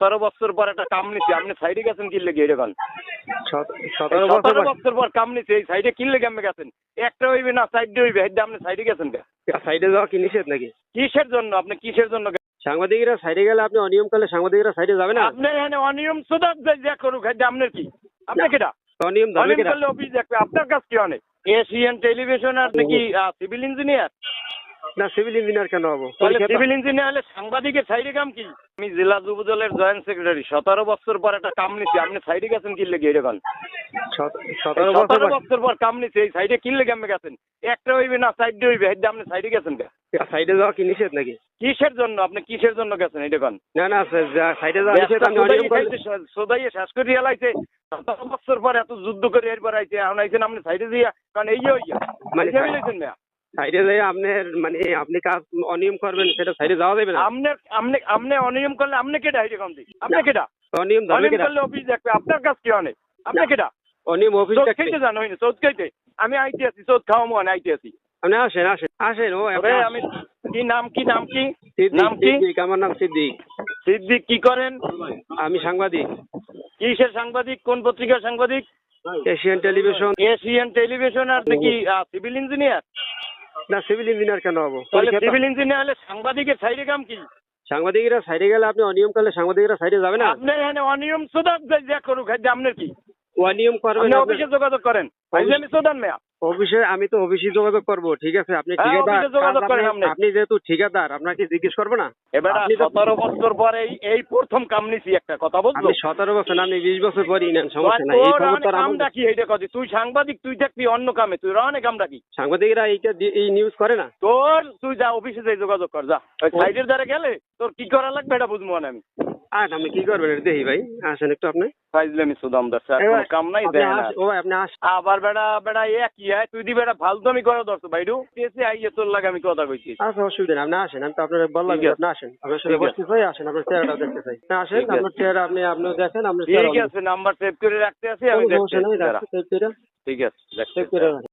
সতেরো বছর পর একটা কাম নিছি আপনি সাইডে গেছেন কি লেগে এরকম সতেরো বছর পর কাম নিছি এই সাইডে কি লেগে আপনি গেছেন? একটা হইবে না সাইডে হইবে হেডে আপনি সাইডে গেছেন সাইডে যাওয়া কি নিষেধ নাকি? কিসের জন্য? আপনি কিসের জন্য সাংবাদিকরা সাইডে গেলে আপনি অনিয়ম করলে সাংবাদিকরা সাইডে যাবে না? আপনার এখানে অনিয়ম যা করুক হেডে আপনার কি? আপনি কেটা অনিয়ম করলে অফিস দেখবে আপনার কাছ কি অনেক? এশিয়ান টেলিভিশন আপনি কি সিভিল ইঞ্জিনিয়ার? না সিভিল ইঞ্জিনিয়ার কেন হব? সিভিল ইঞ্জিনিয়ার হলে সাংবাদিকের সাইডে কাম কি? আমি জেলা যুব দলের জয়েন্ট সেক্রেটারি। সতেরো বছর পর একটা কাম নিছি। আপনি সাইডে গেছেন কি লেগে এরকম সতেরো বছর পর কাম নিছি। এই সাইডে কি লেগে আপনি গেছেন? একটা হইবে না সাইডে হইবে হেডে আপনি সাইডে গেছেন সাইডে যাওয়া কি নিষেধ নাকি? কিসের জন্য? আপনি কিসের জন্য গেছেন এটা কোন না না সাইডে যাওয়া নিষেধ অনিয়ম সোদাইয়ে শেষ করে এলাইছে। সতেরো বছর পর এত যুদ্ধ করে এরপর আইছে। এখন আইছেন আপনি সাইডে দিয়া কারণ এই হইয়া মানে মানে সাইডে যাই আপনার মানে আপনি কাজ অনিয়ম করবেন সেটা সাইডে যাওয়া যাবে না। আপনি আপনি আপনি অনিয়ম করলে আপনি কেটা এটা কম দিই? আপনি কেটা অনিয়ম অনিয়ম কেটা করলে অফিস দেখবে আপনার কাজ কি অনেক? আপনি কেটা অনিয়ম অফিস দেখতে। খাইতে জানো হইনি চোদ খাইতে আমি আইতে আছি চোদ খাওয়া মনে আইতে আছি আপনি আসেন আসেন আসেন ও আমি কি নাম কি নাম কি? নাম কি? আমার নাম সিদ্দিক। সিদ্দিক কি করেন? আমি সাংবাদিক। কিসের সাংবাদিক? কোন পত্রিকার সাংবাদিক? Asian television. এশিয়ান টেলিভিশন আর কি সিভিল ইঞ্জিনিয়ার? না সিভিল ইঞ্জিনিয়ার কেন হব? সিভিল ইঞ্জিনিয়ার হলে সাংবাদিকের সাইডে কাম কি? সাংবাদিকরা সাইডে গেলে আপনি অনিয়ম করলে সাংবাদিকরা সাইডে যাবে না? আপনি এখানে অনিয়ম শুধু যা করুক আপনার কি? অনিয়ম করবেন অফিসে যোগাযোগ করেন। আমি সুদান মেয়া অফিসে আমি তো অফিসে যোগাযোগ করব ঠিক আছে? আপনি হ্যাঁ, ঠিকাদার আপনি- যেহেতু ঠিকাদার আপনাকে জিজ্ঞেস করব না? এবার আপনি সতেরো বছর পরে এই প্রথম কাম নিছি একটা কথা বলছো সতেরো বছর আপনি বিশ বছর পরই নেন সমস্যা নাই। এই খবর অনেক তো আর কাম ডাকি এইটা কথা তুই সাংবাদিক তুই থাকবি অন্য কামে তুই অনেক কাম ডাকি সাংবাদিকরা এইটা এই নিউজ করে না? তোর তুই যা অফিসে যাই যোগাযোগ কর যা। সাইডের দ্বারা গেলে তোর কি করা লাগবে এটা বুঝব না আমি। আর আপনি কি করবেন? দেখি ভাই আসেন একটু আপনি। ফাইজলামি সুদামদার স্যার কাম নাই আপনি দেয় না ও ভাই, আপনি আস আবার বেড়া বেড়া এ কি হয় তুই দি বেড়া ফালতুমি করে ধরছো বাইরু এসে আইয়ে তোর লাগে আমি কথা কইছি। আচ্ছা অসুবিধা নেই আপনি আসেন আমি তো আপনার বললাম আপনি আসেন। আপনার সাথে। বসতে চাই আসেন আপনার চেহারাটা দেখতে চাই। না আসেন আপনার চেহারা আপনি আপনি দেখেন আপনার ঠিক আছে নাম্বার সেভ করে রাখতে আছি আমি চেহারা। ঠিক আছে করে রাখেন।